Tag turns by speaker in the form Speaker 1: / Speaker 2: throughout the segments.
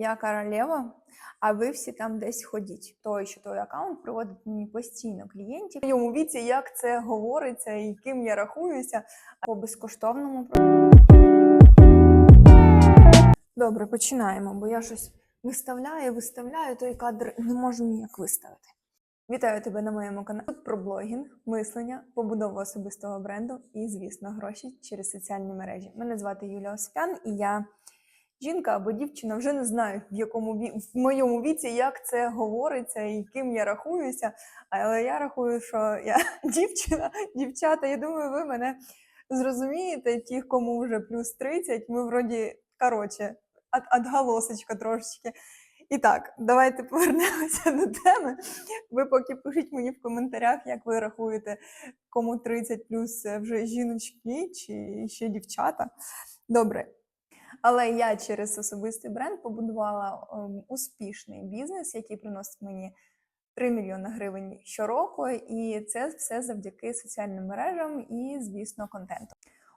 Speaker 1: Я королева, а ви всі там десь ходіть. Той, що той аккаунт приводить мені постійно клієнтів. В моєму віці, як це говориться і ким я рахуюся по безкоштовному. Добре, починаємо, бо я щось виставляю, виставляю, той кадр не можу ніяк виставити. Вітаю тебе на моєму каналі. Про блогінг, мислення, побудову особистого бренду і, звісно, гроші через соціальні мережі. Мене звати Юлія Осипян, і я жінка або дівчина вже не знаю, в якому в моєму віці як це говориться і ким я рахуюся. Але я рахую, що я дівчина, дівчата. Я думаю, ви мене зрозумієте. Ті, кому вже плюс 30, ми вроді коротше, от, отголосочка трошечки. І так, давайте повернемося до теми. Ви поки пишіть мені в коментарях, як ви рахуєте, кому 30 плюс вже жіночки чи ще дівчата. Добре. Але я через особистий бренд побудувала ем, успішний бізнес, який приносить мені 3 мільйони гривень щороку, і це все завдяки соціальним мережам і, звісно, контенту.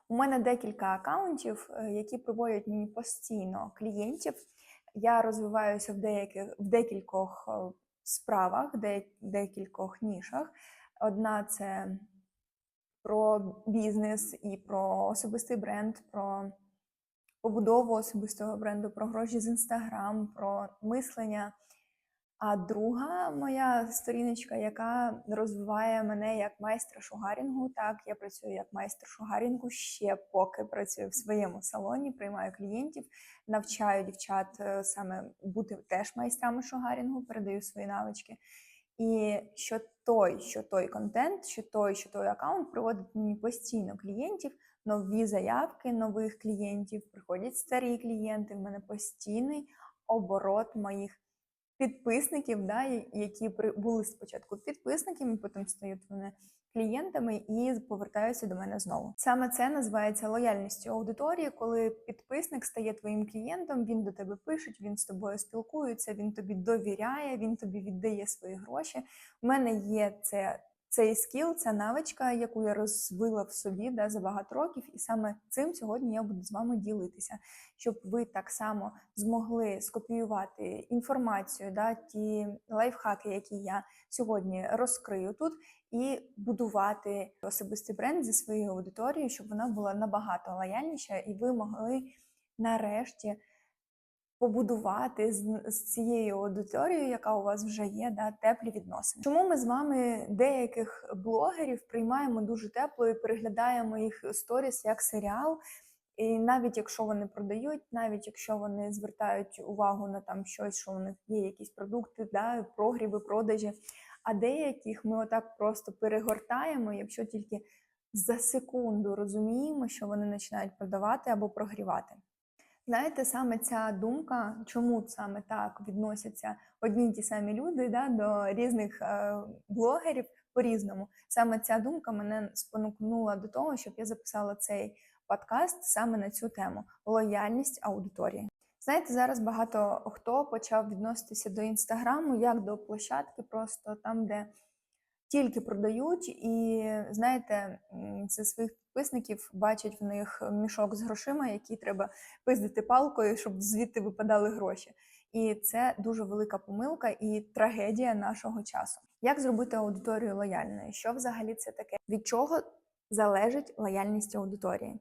Speaker 1: У мене декілька акаунтів, е, які приводять мені постійно клієнтів. Я розвиваюся в деяких в декількох е, справах, де, декількох нішах. Одна це про бізнес і про особистий бренд, про побудову особистого бренду, про гроші з інстаграм, про мислення. А друга моя сторіночка, яка розвиває мене як майстра шугарінгу. Так, я працюю як майстер шугарінгу ще поки працюю в своєму салоні, приймаю клієнтів, навчаю дівчат е, саме бути теж майстрами шугарінгу, передаю свої навички. І що той, що той контент, що той, що той аккаунт приводить мені постійно клієнтів, нові заявки нових клієнтів, приходять старі клієнти. В мене постійний оборот моїх підписників, да, які були спочатку підписниками, потім стають вони клієнтами і повертаються до мене знову. Саме це називається лояльністю аудиторії, коли підписник стає твоїм клієнтом, він до тебе пише, він з тобою спілкується, він тобі довіряє, він тобі віддає свої гроші. У мене є це. Цей скіл, ця навичка, яку я розвила в собі да, за багато років, і саме цим сьогодні я буду з вами ділитися, щоб ви так само змогли скопіювати інформацію, да, ті лайфхаки, які я сьогодні розкрию тут, і будувати особистий бренд зі своєю аудиторією, щоб вона була набагато лояльніша, і ви могли нарешті побудувати з, з цією аудиторією, яка у вас вже є, да, теплі відносини. Чому ми з вами деяких блогерів приймаємо дуже тепло і переглядаємо їх сторіс як серіал? І навіть якщо вони продають, навіть якщо вони звертають увагу на там щось, що у них є якісь продукти, да, прогріви, продажі. А деяких ми отак просто перегортаємо, якщо тільки за секунду розуміємо, що вони починають продавати або прогрівати. Знаєте, саме ця думка, чому саме так відносяться одні ті самі люди да, до різних е, блогерів по-різному. Саме ця думка мене спонукнула до того, щоб я записала цей подкаст саме на цю тему лояльність аудиторії. Знаєте, зараз багато хто почав відноситися до інстаграму як до площадки, просто там, де тільки продають, і знаєте, це своїх підписників бачать в них мішок з грошима, який треба пиздити палкою, щоб звідти випадали гроші. І це дуже велика помилка і трагедія нашого часу. Як зробити аудиторію лояльною? Що взагалі це таке? Від чого залежить лояльність аудиторії?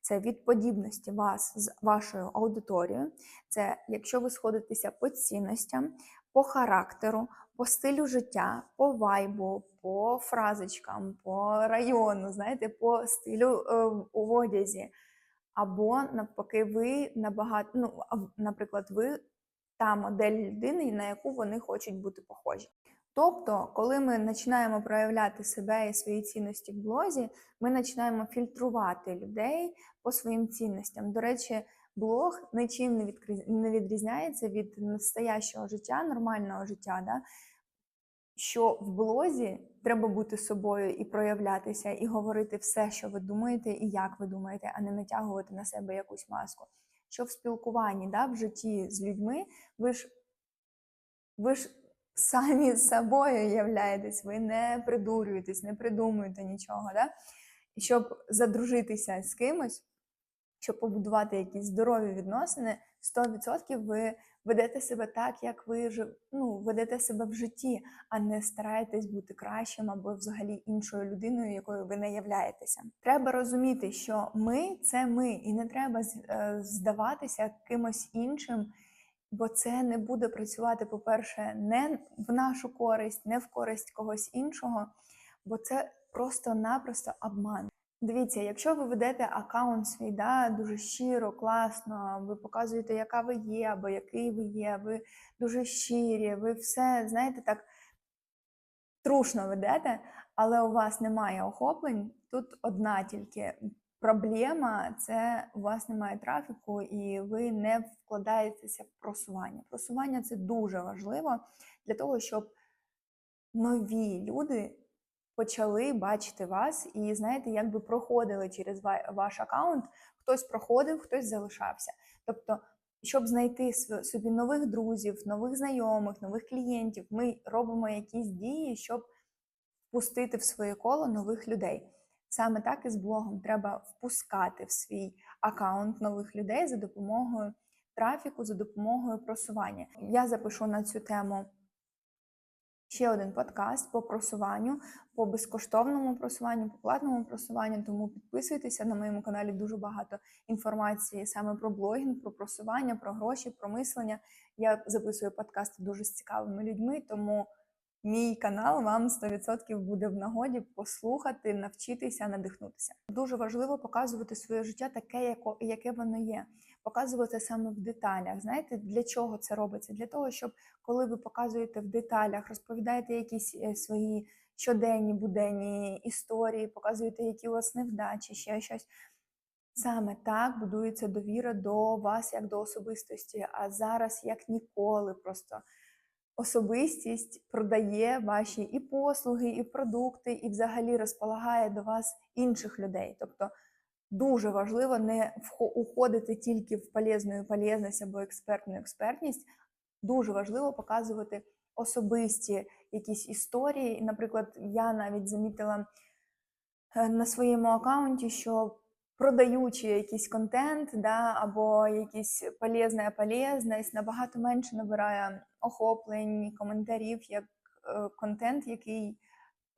Speaker 1: Це від подібності вас з вашою аудиторією. Це якщо ви сходитеся по цінностям, по характеру, по стилю життя, по вайбу, по фразочкам, по району, знаєте, по стилю е, в одязі. Або навпаки, ви набагато, ну, наприклад, ви та модель людини, на яку вони хочуть бути похожі. Тобто, коли ми починаємо проявляти себе і свої цінності в блозі, ми починаємо фільтрувати людей по своїм цінностям. До речі, блог нічим не відрізняється від настоящого життя, нормального життя. Да? Що в блозі треба бути собою і проявлятися, і говорити все, що ви думаєте, і як ви думаєте, а не натягувати на себе якусь маску. Що в спілкуванні, да, в житті з людьми, ви ж, ви ж самі собою являєтесь, ви не придурюєтесь, не придумуєте нічого. Да? Щоб задружитися з кимось, щоб побудувати якісь здорові відносини, 100% ви ведете себе так, як ви ну, ведете себе в житті, а не стараєтесь бути кращим або взагалі іншою людиною, якою ви не являєтеся. Треба розуміти, що ми це ми, і не треба е, здаватися кимось іншим. Бо це не буде працювати, по-перше, не в нашу користь, не в користь когось іншого, бо це просто-напросто обман. Дивіться, якщо ви ведете аккаунт свій да, дуже щиро, класно, ви показуєте, яка ви є, або який ви є, ви дуже щирі, ви все, знаєте, так трушно ведете, але у вас немає охоплень, тут одна тільки проблема це у вас немає трафіку, і ви не вкладаєтеся в просування. Просування це дуже важливо для того, щоб нові люди почали бачити вас і знаєте, якби проходили через ваш аккаунт. Хтось проходив, хтось залишався. Тобто, щоб знайти собі нових друзів, нових знайомих, нових клієнтів, ми робимо якісь дії, щоб впустити в своє коло нових людей. Саме так і з блогом треба впускати в свій аккаунт нових людей за допомогою трафіку, за допомогою просування. Я запишу на цю тему ще один подкаст по просуванню, по безкоштовному просуванню, по платному просуванню. Тому підписуйтеся на моєму каналі дуже багато інформації саме про блогінг, про просування, про гроші, про мислення. Я записую подкасти дуже з цікавими людьми, тому мій канал вам 100% буде в нагоді послухати, навчитися, надихнутися. Дуже важливо показувати своє життя таке, яке воно є. Показувати саме в деталях. Знаєте, для чого це робиться? Для того, щоб коли ви показуєте в деталях, розповідаєте якісь е, свої щоденні буденні історії, показуєте, які у вас невдачі, ще щось. Саме так будується довіра до вас як до особистості. А зараз, як ніколи, просто особистість продає ваші і послуги, і продукти, і взагалі розполагає до вас інших людей. Тобто дуже важливо не уходити тільки в полезну полезність або експертну експертність. Дуже важливо показувати особисті якісь історії. Наприклад, я навіть замітила е, на своєму аккаунті, що продаючи якийсь контент, да, або якісь полезне полезність, набагато менше набирає охоплень, коментарів, як е, контент, який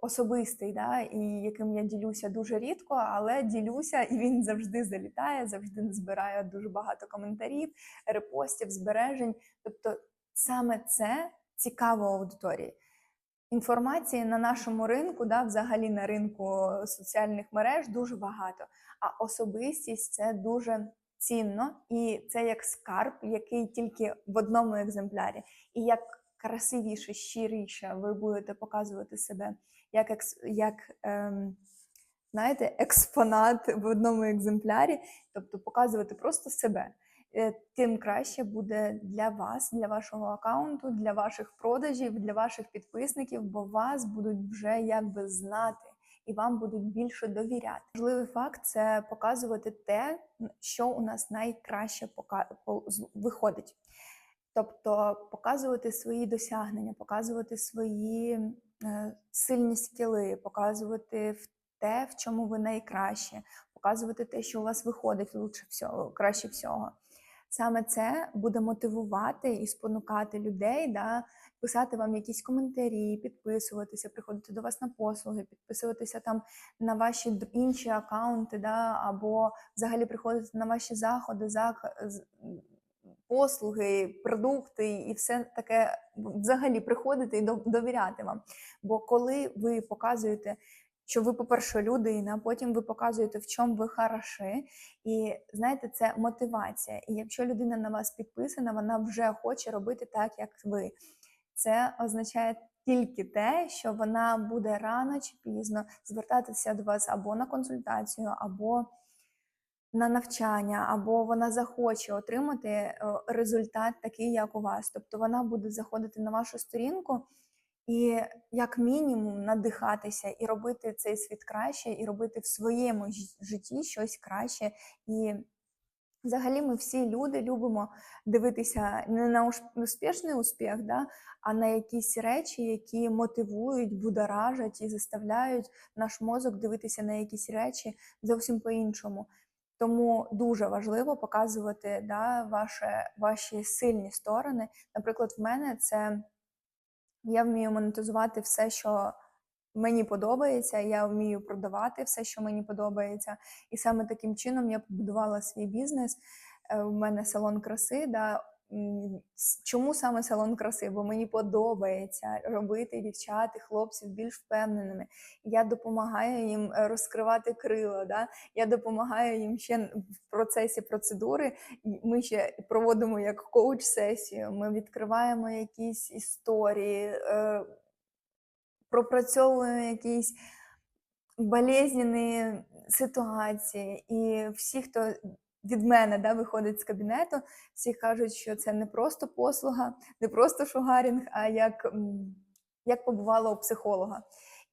Speaker 1: особистий, да, і яким я ділюся дуже рідко, але ділюся, і він завжди залітає, завжди збирає дуже багато коментарів, репостів, збережень. Тобто саме це цікаво аудиторії. Інформації на нашому ринку, да, взагалі на ринку соціальних мереж дуже багато. А особистість це дуже цінно, і це як скарб, який тільки в одному екземплярі. І як красивіше, щиріше ви будете показувати себе, як, як ем, знаєте, експонат в одному екземплярі, тобто показувати просто себе. е, Тим краще буде для вас, для вашого аккаунту, для ваших продажів, для ваших підписників, бо вас будуть вже якби знати і вам будуть більше довіряти. Важливий факт це показувати те, що у нас найкраще виходить. Тобто показувати свої досягнення, показувати свої сильні скіли, показувати те, в чому ви найкраще, показувати те, що у вас виходить лучше всього, краще всього. Саме це буде мотивувати і спонукати людей, да, писати вам якісь коментарі, підписуватися, приходити до вас на послуги, підписуватися там на ваші інші аккаунти, да, або взагалі приходити на ваші заходи, послуги, продукти і все таке взагалі приходити і довіряти вам. Бо коли ви показуєте, що ви, по-перше, людина, потім ви показуєте, в чому ви хороші, і знаєте, це мотивація. І якщо людина на вас підписана, вона вже хоче робити так, як ви. Це означає тільки те, що вона буде рано чи пізно звертатися до вас або на консультацію, або на навчання, або вона захоче отримати е, результат такий, як у вас. Тобто вона буде заходити на вашу сторінку і як мінімум надихатися і робити цей світ краще, і робити в своєму житті щось краще. І взагалі ми всі люди любимо дивитися не на успішний успіх, да, а на якісь речі, які мотивують, будоражать і заставляють наш мозок дивитися на якісь речі зовсім по-іншому. Тому дуже важливо показувати да, ваше, ваші сильні сторони. Наприклад, в мене це я вмію монетизувати все, що мені подобається, я вмію продавати все, що мені подобається. І саме таким чином я побудувала свій бізнес. Е, У мене салон краси. Да. Чому саме салон краси? Бо мені подобається робити дівчат і хлопців більш впевненими. Я допомагаю їм е, розкривати крила. Да? Я допомагаю їм ще в процесі процедури. Ми ще проводимо як коуч-сесію. Ми відкриваємо якісь історії, е, пропрацьовуємо якісь болезненні ситуації. І всі, хто від мене да, виходить з кабінету, всі кажуть, що це не просто послуга, не просто шугарінг, а як, як побувала у психолога.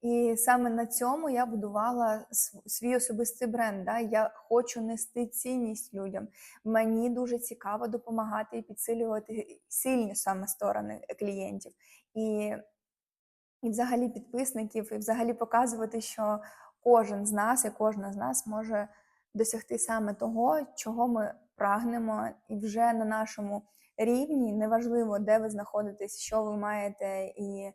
Speaker 1: І саме на цьому я будувала свій особистий бренд. Да? Я хочу нести цінність людям. Мені дуже цікаво допомагати і підсилювати сильні саме сторони клієнтів. І і взагалі підписників, і взагалі показувати, що кожен з нас і кожна з нас може досягти саме того, чого ми прагнемо, і вже на нашому рівні неважливо, де ви знаходитесь, що ви маєте, і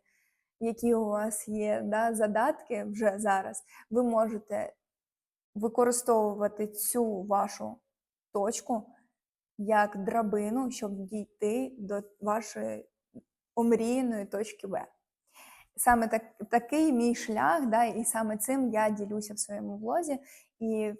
Speaker 1: які у вас є да, задатки вже зараз, ви можете використовувати цю вашу точку як драбину, щоб дійти до вашої омріяної точки Б саме так, такий мій шлях, да, і саме цим я ділюся в своєму влозі. І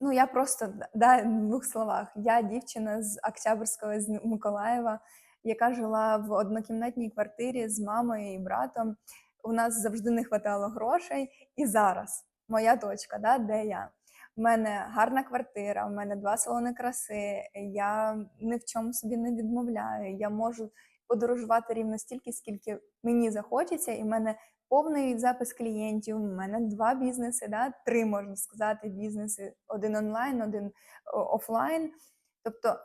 Speaker 1: ну, я просто да, в двох словах. Я дівчина з Октябрського з Миколаєва, яка жила в однокімнатній квартирі з мамою і братом. У нас завжди не вистачало грошей. І зараз моя точка, да, де я. У мене гарна квартира, у мене два салони краси. Я ні в чому собі не відмовляю. Я можу подорожувати рівно стільки, скільки мені захочеться, і в мене повний запис клієнтів. У мене два бізнеси, да, три можна сказати, бізнеси: один онлайн, один офлайн. Тобто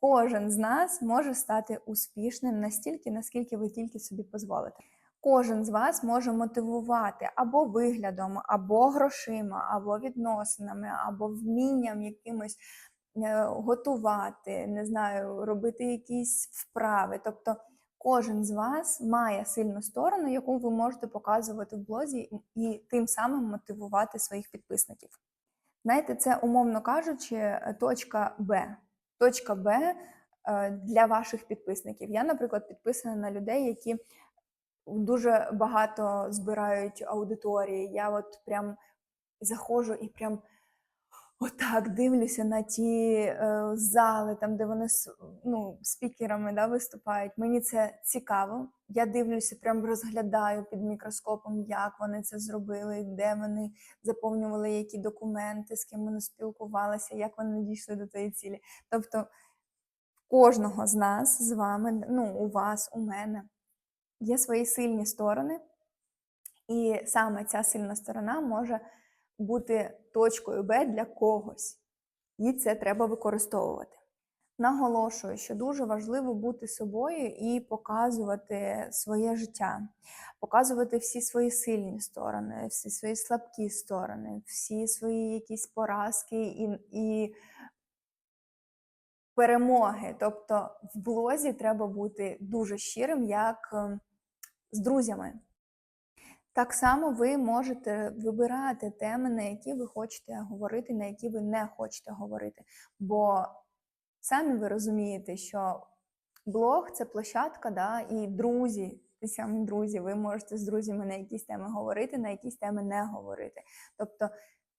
Speaker 1: кожен з нас може стати успішним настільки, наскільки ви тільки собі дозволите. Кожен з вас може мотивувати або виглядом, або грошима, або відносинами, або вмінням якимось е, готувати, не знаю, робити якісь вправи. Тобто кожен з вас має сильну сторону, яку ви можете показувати в блозі і- тим самим мотивувати своїх підписників. Знаєте, це умовно кажучи, точка Б. Точка Б е, для ваших підписників. Я, наприклад, підписана на людей, які дуже багато збирають аудиторії. Я от прям заходжу і прям отак дивлюся на ті е, зали, там, де вони ну, спікерами да, виступають. Мені це цікаво. Я дивлюся, прям розглядаю під мікроскопом, як вони це зробили, де вони заповнювали які документи, з ким вони спілкувалися, як вони дійшли до тієї цілі. Тобто, кожного з нас з вами, ну, у вас, у мене є свої сильні сторони, і саме ця сильна сторона може бути точкою Б для когось. І це треба використовувати. Наголошую, що дуже важливо бути собою і показувати своє життя, показувати всі свої сильні сторони, всі свої слабкі сторони, всі свої якісь поразки і, і перемоги. Тобто в блозі треба бути дуже щирим, як е, з друзями. Так само ви можете вибирати теми, на які ви хочете говорити, на які ви не хочете говорити. Бо самі ви розумієте, що блог це площадка, да, і друзі, самі друзі, ви можете з друзями на якісь теми говорити, на якісь теми не говорити. Тобто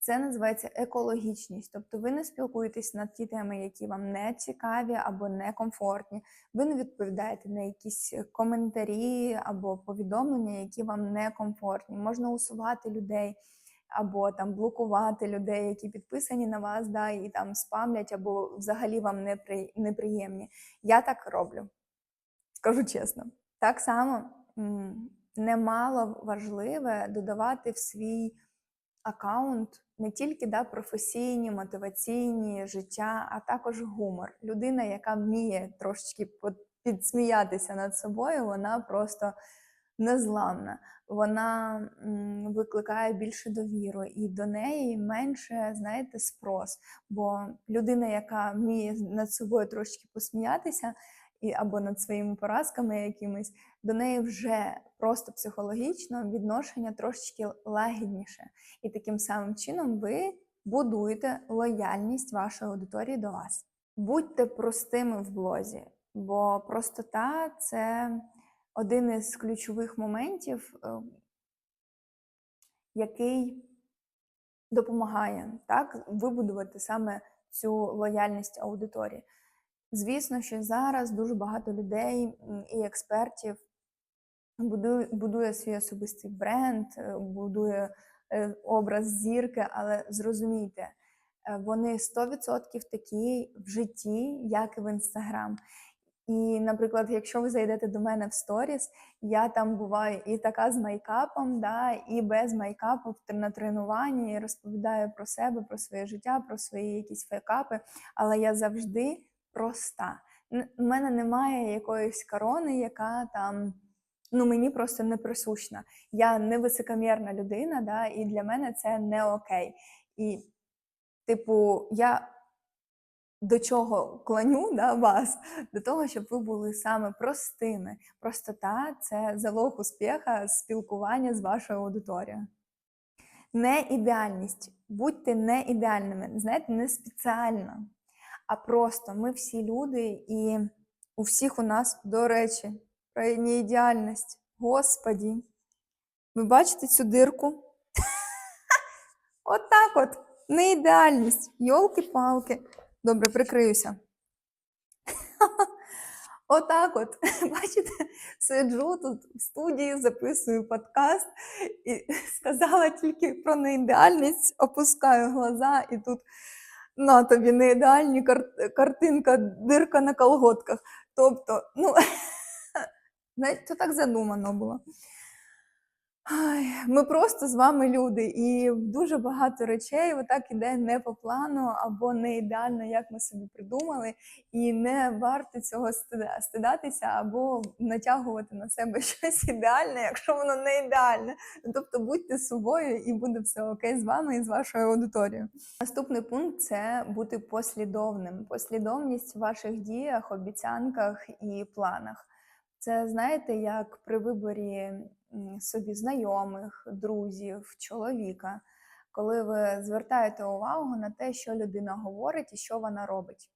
Speaker 1: це називається екологічність. Тобто ви не спілкуєтесь на ті теми, які вам не цікаві або некомфортні. Ви не відповідаєте на якісь коментарі або повідомлення, які вам некомфортні. Можна усувати людей або там блокувати людей, які підписані на вас, да, і там спамлять, або взагалі вам непри... неприємні. Я так роблю, скажу чесно. Так само немало важливе додавати в свій аккаунт не тільки да, професійні, мотиваційні життя, а також гумор. Людина, яка вміє трошечки підсміятися над собою, вона просто незламна, вона викликає більше довіру, і до неї менше, знаєте, спрос. Бо людина, яка вміє над собою трошки посміятися, і, або над своїми поразками якимись, до неї вже просто психологічно відношення трошечки лагідніше. І таким самим чином ви будуєте лояльність вашої аудиторії до вас. Будьте простими в блозі, бо простота це один із ключових моментів, е, який допомагає так, вибудувати саме цю лояльність аудиторії. Звісно, що зараз дуже багато людей і експертів будує, будує свій особистий бренд, е, будує е, образ зірки, але зрозумійте, е, вони 100% такі в житті, як і в інстаграм. І, наприклад, якщо ви зайдете до мене в сторіс, я там буваю і така з майкапом, да, і без майкапу на тренуванні, і розповідаю про себе, про своє життя, про свої якісь фейкапи, але я завжди проста. У мене немає якоїсь корони, яка там ну, мені просто не присущна. Я не високомірна людина, да, і для мене це не окей. І, типу, я до чого клоню да, вас? До того, щоб ви були саме простими. Простота це залог успіха спілкування з вашою аудиторією. Не ідеальність. Будьте не ідеальними. Знаєте, не спеціально, а просто ми всі люди, і у всіх у нас, до речі, про неідеальність. Господі. Ви бачите цю дирку? От так от. Неідеальність. Йолки-палки. Добре, прикриюся. Отак от, бачите, сиджу тут в студії, записую подкаст і сказала тільки про неідеальність, опускаю глаза, і тут на тобі неідеальні кар- картинка, дирка на колготках. Тобто, ну, це так задумано було. Ай, Ми просто з вами люди, і дуже багато речей отак іде не по плану або не ідеально, як ми собі придумали, і не варто цього стида- стидатися або натягувати на себе щось ідеальне, якщо воно не ідеальне. Тобто будьте собою, і буде все окей з вами і з вашою аудиторією. Наступний пункт це бути послідовним. Послідовність в ваших діях, обіцянках і планах. Це знаєте, як при виборі собі знайомих, друзів, чоловіка, коли ви звертаєте увагу на те, що людина говорить і що вона робить.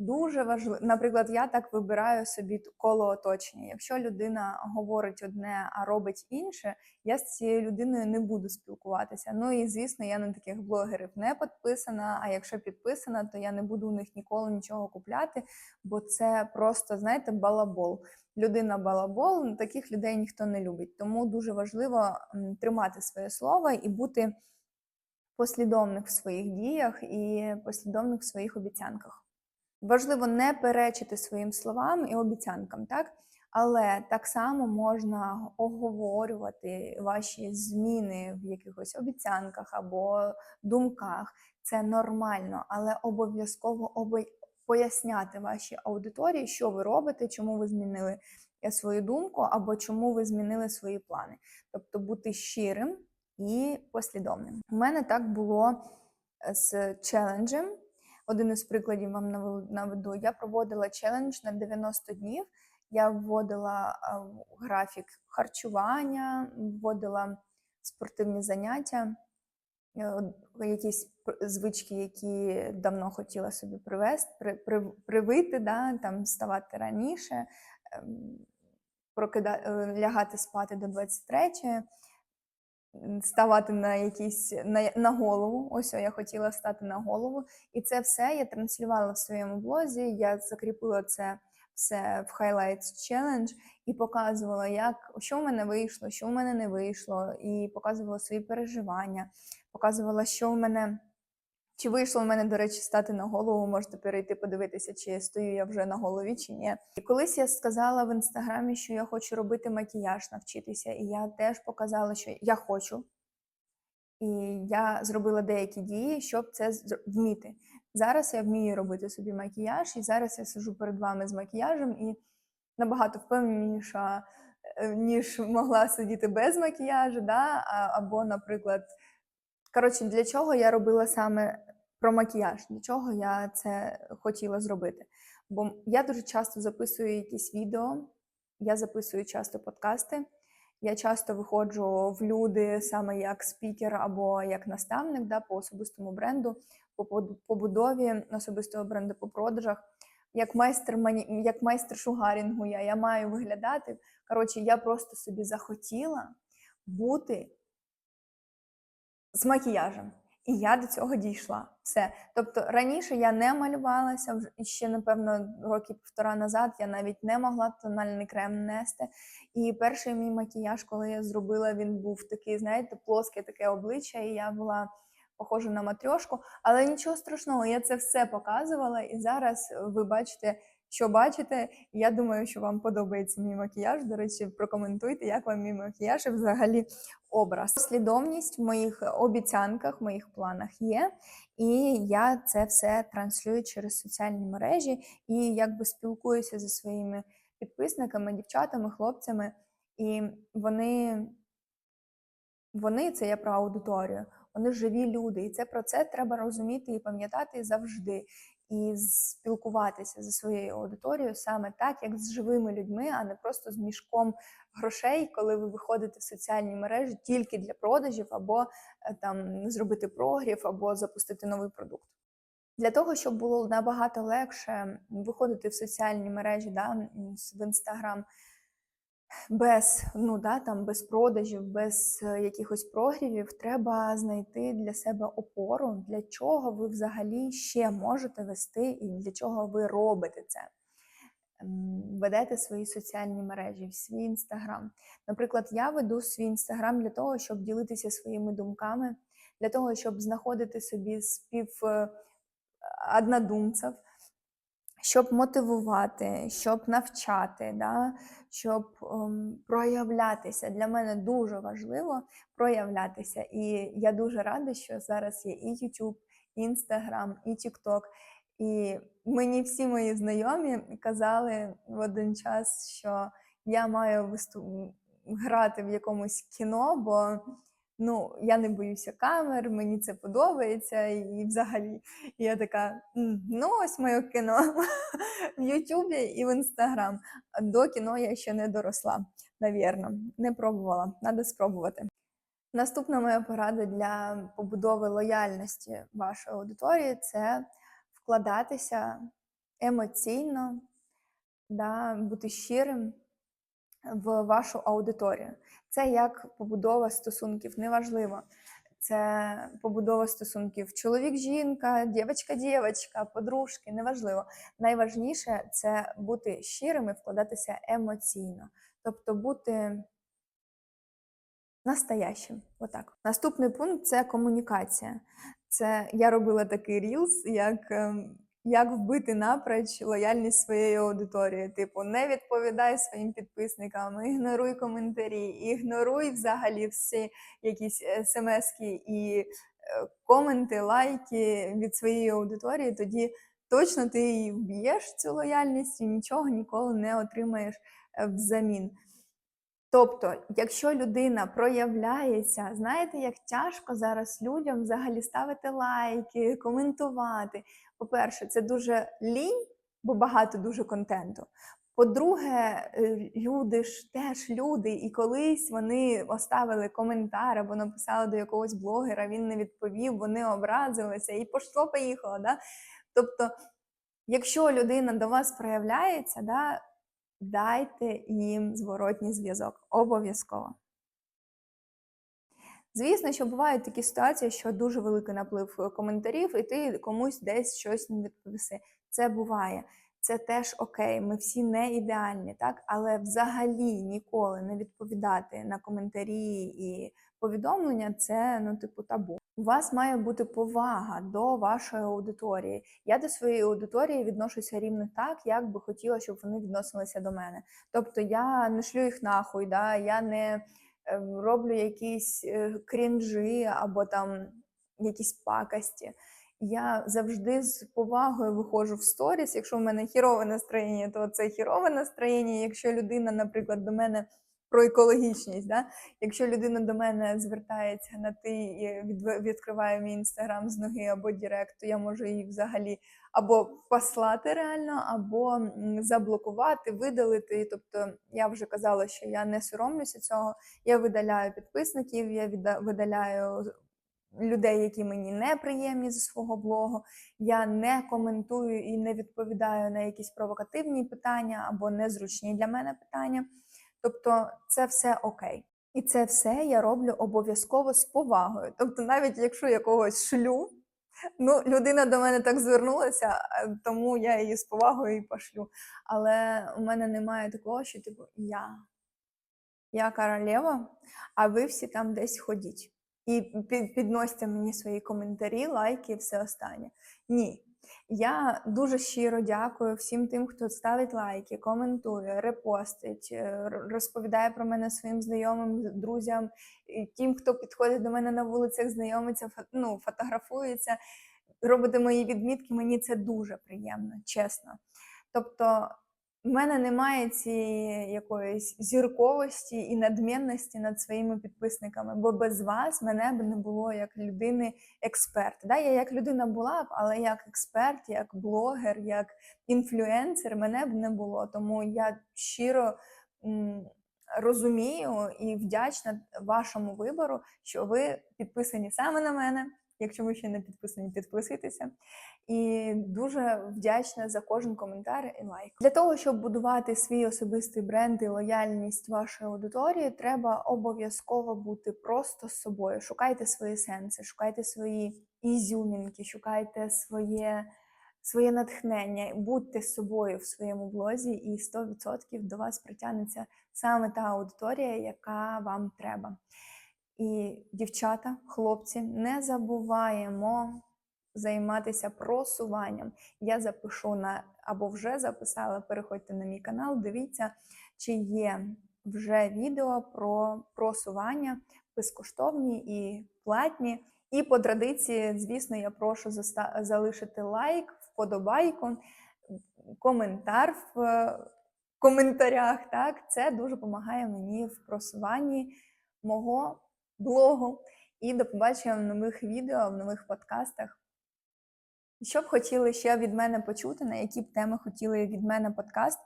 Speaker 1: Дуже важливо, наприклад, я так вибираю собі коло оточення. Якщо людина говорить одне, а робить інше, я з цією людиною не буду спілкуватися. Ну і звісно, я на таких блогерів не підписана. А якщо підписана, то я не буду у них ніколи нічого купляти, бо це просто, знаєте, балабол. Людина балабол, таких людей ніхто не любить. Тому дуже важливо тримати своє слово і бути послідовних в своїх діях і послідовних в своїх обіцянках. Важливо не перечити своїм словам і обіцянкам, так? Але так само можна оговорювати ваші зміни в якихось обіцянках або думках. Це нормально, але обов'язково обо- поясняти вашій аудиторії, що ви робите, чому ви змінили е, свою думку, або чому ви змінили свої плани. Тобто бути щирим і послідовним. У мене так було е, з челенджем. Один із прикладів вам наведу. Я проводила челендж на 90 днів. Я вводила графік харчування, вводила спортивні заняття, е, якісь звички, які давно хотіла собі привести, при, при, привити, да, там вставати раніше, ем, прокида, е, лягати спати до 23 м, ставати на якісь на, на голову. Ось я хотіла стати на голову. І це все я транслювала в своєму блозі. Я закріпила це все в Highlights Challenge і показувала, як що в мене вийшло, що в мене не вийшло, і показувала свої переживання, показувала, що в мене. Чи вийшло в мене, до речі, стати на голову? Можете перейти подивитися, чи стою я вже на голові, чи ні. І колись я сказала в інстаграмі, що я хочу робити макіяж, навчитися, і я теж показала, що я хочу. І я зробила деякі дії, щоб це вміти. Зараз я вмію робити собі макіяж, і зараз я сиджу перед вами з макіяжем і набагато впевненіша е, ніж могла сидіти без макіяжу, да? або, наприклад, коротше, для чого я робила саме про макіяж, для чого я це хотіла зробити. Бо я дуже часто записую якісь відео, я записую часто подкасти. Я часто виходжу в люди саме як спікер або як наставник да, по особистому бренду, по побудові особистого бренду, по продажах. Як майстер мані... як майстер шугарінгу я, я маю виглядати. Коротше, я просто собі захотіла бути з макіяжем. І я до цього дійшла. Все. Тобто раніше я не малювалася, ще, напевно, роки півтора назад я навіть не могла тональний крем нести. І перший мій макіяж, коли я зробила, він був такий, знаєте, плоске таке обличчя, і я була похожа на матрьошку. Але нічого страшного, я це все показувала, і зараз ви бачите, що бачите. Я думаю, що вам подобається мій макіяж. До речі, прокоментуйте, як вам мій макіяж і взагалі образ. Послідовність в моїх обіцянках, в моїх планах є, і я це все транслюю через соціальні мережі і якби спілкуюся зі своїми підписниками, дівчатами, хлопцями, і вони, вони це я про аудиторію, вони живі люди, і це про це треба розуміти і пам'ятати завжди. І спілкуватися зі своєю аудиторією саме так, як з живими людьми, а не просто з мішком грошей, коли ви виходите в соціальні мережі тільки для продажів, або е, там зробити прогрів, або запустити новий продукт. Для того, щоб було набагато легше виходити в соціальні мережі, да, в інстаграм без, ну, да, там, без продажів, без е, якихось прогрівів, треба знайти для себе опору, для чого ви взагалі ще можете вести і для чого ви робите це. Ведете свої соціальні мережі, свій інстаграм. Наприклад, я веду свій інстаграм для того, щоб ділитися своїми думками, для того, щоб знаходити собі спів е, однодумців, щоб мотивувати, щоб навчати, да? щоб ем, проявлятися. Для мене дуже важливо проявлятися. І я дуже рада, що зараз є і YouTube, і Instagram, і TikTok. І мені всі мої знайомі казали в один час, що я маю виступ... грати в якомусь кіно, бо ну, я не боюся камер, мені це подобається, і взагалі і я така: ну, ось моє кіно в Ютубі і в Інстаграм. До кіно я ще не доросла, навірно, не пробувала, треба спробувати. Наступна моя порада для побудови лояльності вашої аудиторії це вкладатися емоційно, да, бути щирим в вашу аудиторію. Це як побудова стосунків, неважливо. Це побудова стосунків чоловік-жінка, дівчинка-дівчинка, подружки, неважливо. Найважніше це бути щирим і вкладатися емоційно, тобто бути настоящим. Отак. Наступний пункт це комунікація. Це я робила такий рілс, як, ем, як вбити напроч лояльність своєї аудиторії. Типу, не відповідай своїм підписникам, ігноруй коментарі, ігноруй взагалі всі якісь смски і е, коменти, лайки від своєї аудиторії. Тоді точно ти її вб'єш цю лояльність і нічого ніколи не отримаєш е, взамін. Тобто, якщо людина проявляється, знаєте, як тяжко зараз людям взагалі ставити лайки, коментувати. По-перше, це дуже лінь, бо багато дуже контенту. По-друге, е, люди ж теж люди, і колись вони оставили коментар або написали до якогось блогера, він не відповів, вони образилися і пошло поїхало. Да? Тобто, якщо людина до вас проявляється, да, дайте їм зворотній зв'язок. Обов'язково. Звісно, що бувають такі ситуації, що дуже великий наплив е, коментарів, і ти комусь десь щось не відповіси. Це буває. Це теж окей, ми всі не ідеальні, так? Але взагалі ніколи не відповідати на коментарі і повідомлення це ну, типу, табу. У вас має бути повага до вашої аудиторії. Я до своєї аудиторії відношуся рівно так, як би хотіла, щоб вони відносилися до мене. Тобто я не шлю їх нахуй, да? я не роблю якісь е, крінжі або там якісь пакості. Я завжди з повагою виходжу в сторіс. Якщо в мене хірове настроєння, то це хірове настроєння. Якщо людина, наприклад, до мене про екологічність. Да? Якщо людина до мене звертається на ти і від- відкриває мій інстаграм з ноги або Дірект, то я можу її взагалі або послати реально, або заблокувати, видалити. Тобто я вже казала, що я не соромлюся цього. Я видаляю підписників, я видаляю людей, які мені неприємні зі свого блогу. Я не коментую і не відповідаю на якісь провокативні питання або незручні для мене питання. Тобто, це все окей. І це все я роблю обов'язково з повагою. Тобто, навіть якщо я когось шлю, ну людина до мене так звернулася, е, тому я її з повагою і пошлю. Але у мене немає такого, що типу я. Я королева, а ви всі там десь ходіть. І під, підносьте мені свої коментарі, лайки і все останнє. Ні. Я дуже щиро дякую всім тим, хто ставить лайки, коментує, репостить, е, розповідає про мене своїм знайомим, друзям, тим, хто підходить до мене на вулицях, знайомиться, ну, фотографується, робите мої відмітки. Мені це дуже приємно, чесно. Тобто, в мене немає цієї якоїсь зірковості і надмінності над своїми підписниками, бо без вас мене б не було як людини експерта. Да? Я як людина була б, але як експерт, як блогер, як інфлюенсер мене б не було. Тому я щиро розумію і вдячна вашому вибору, що ви підписані саме на мене. Якщо ви ще не підписані, підписуйтеся. І дуже вдячна за кожен коментар і лайк. Для того, щоб будувати свій особистий бренд і лояльність вашої аудиторії, треба обов'язково бути просто з собою. Шукайте свої сенси, шукайте свої ізюмінки, шукайте своє, своє натхнення, будьте собою в своєму блозі, і 100% до вас притягнеться саме та аудиторія, яка вам треба. І дівчата, хлопці, не забуваємо займатися просуванням. Я запишу на або вже записала. Переходьте на мій канал, дивіться, чи є вже відео про просування безкоштовні і платні. І по традиції, звісно, я прошу залишити лайк, вподобайку, коментар в е, коментарях. Так, це дуже допомагає мені в просуванні мого блогу. І до побачення в нових відео, в нових подкастах. Що б хотіли ще від мене почути, на які б теми хотіли від мене подкаст,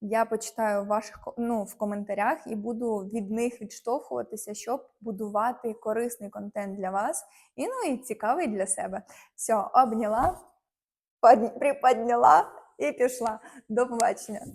Speaker 1: я почитаю в ваших ну, в коментарях і буду від них відштовхуватися, щоб будувати корисний контент для вас і ну і цікавий для себе. Все, обняла, подня- приподняла і пішла. До побачення.